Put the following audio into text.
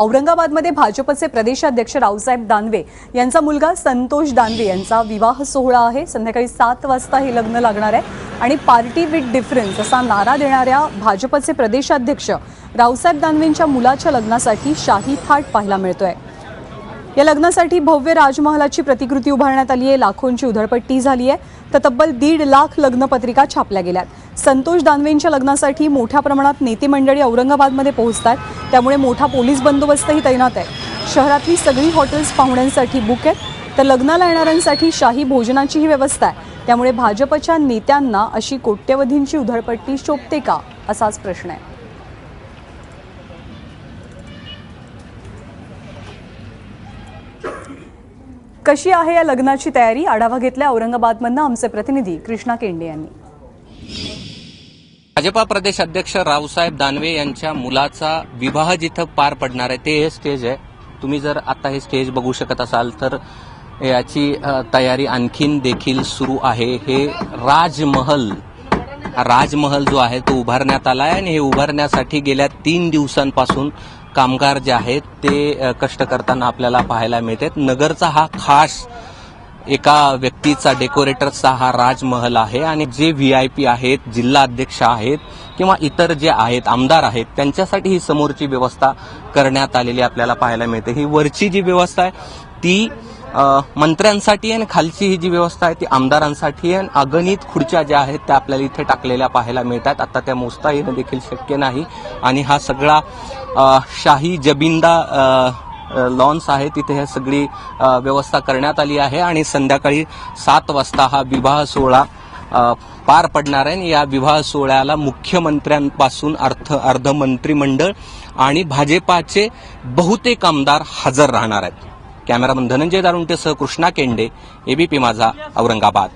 औरंगाबादमध्ये भाजपचे प्रदेशाध्यक्ष रावसाहेब दानवे यांचा मुलगा संतोष दानवे यांचा विवाह सोहळा आहे. संध्याकाळी सात वाजता हे लग्न लागणार आहे. आणि पार्टी विथ डिफरन्स असा नारा देणाऱ्या भाजपचे प्रदेशाध्यक्ष रावसाहेब दानवेंच्या मुलाच्या लग्नासाठी शाही थाट पाहायला मिळतोय. या लग्नासाठी भव्य राजमहालाची प्रतिकृती उभारण्यात आली आहे लाखोंची उधळपट्टी झाली आहे तर तब्बल दीड लाख लग्नपत्रिका छापल्या गेल्यात. संतोष दानवेंच्या लग्नासाठी मोठ्या प्रमाणात नेते मंडळी औरंगाबादमध्ये पोहोचतात. त्यामुळे मोठा पोलीस बंदोबस्तही तैनात आहे. शहरातली सगळी हॉटेल्स पाहुण्यांसाठी बुक आहेत. तर लग्नाला येणाऱ्यांसाठी शाही भोजनाचीही व्यवस्था आहे. त्यामुळे भाजपच्या नेत्यांना अशी कोट्यवधींची उधळपट्टी शोभते का? असाच प्रश्न आहे. कशी आहे या लग्नाची तयारी? आढावा घेतल्या औरंगाबादमधनं आमचे प्रतिनिधी कृष्णा केंडे यांनी. भाजपा प्रदेश अध्यक्ष रावसाहेब दानवे यांच्या मुलाचा विवाह जिथं पार पडणार आहे ते हे स्टेज आहे. तुम्ही जर आता हे स्टेज बघू शकत असाल तर याची तयारी आणखीन देखील सुरू आहे. हे राजमहल राजमहल जो आहे तो उभारण्यात आला आहे आणि हे उभारण्यासाठी गेल्या तीन दिवसांपासून कामगार जे आहेत ते कष्ट करताना आपल्याला पाहायला मिळतात नगरचा हा खास एका व्यक्तीचा डेकोरेटरचा हा राजमहल आहे आणि जे व्ही आय पी आहेत जिल्हा अध्यक्ष आहेत किंवा इतर जे आहेत आमदार आहेत त्यांच्यासाठी ही समोरची व्यवस्था करण्यात आलेली आपल्याला पाहायला मिळते. ही वरची जी व्यवस्था आहे ती मंत्र्यांसाठी आणि खालची ही जी व्यवस्था आहे ती आमदारांसाठी आहे. आणि अगणित खुर्च्या ज्या आहेत त्या आपल्याला इथे टाकलेल्या पाहायला मिळतात. आता त्या मोजता येणं देखील शक्य नाही. आणि हा सगळा शाही जबिंदा लॉन्स आहे तिथे हे सगळी व्यवस्था करण्यात आली आहे. आणि संध्याकाळी सात वाजता हा विवाह सोहळा पार पडणार आहे. आणि या विवाह सोहळ्याला मुख्यमंत्र्यांपासून अर्थ अर्ध मंत्रिमंडळ आणि भाजपाचे बहुतेक आमदार हजर राहणार आहेत. कॅमेरामन धनंजय दारुंटेसह कृष्णा केंडे एबीपी माझा औरंगाबाद.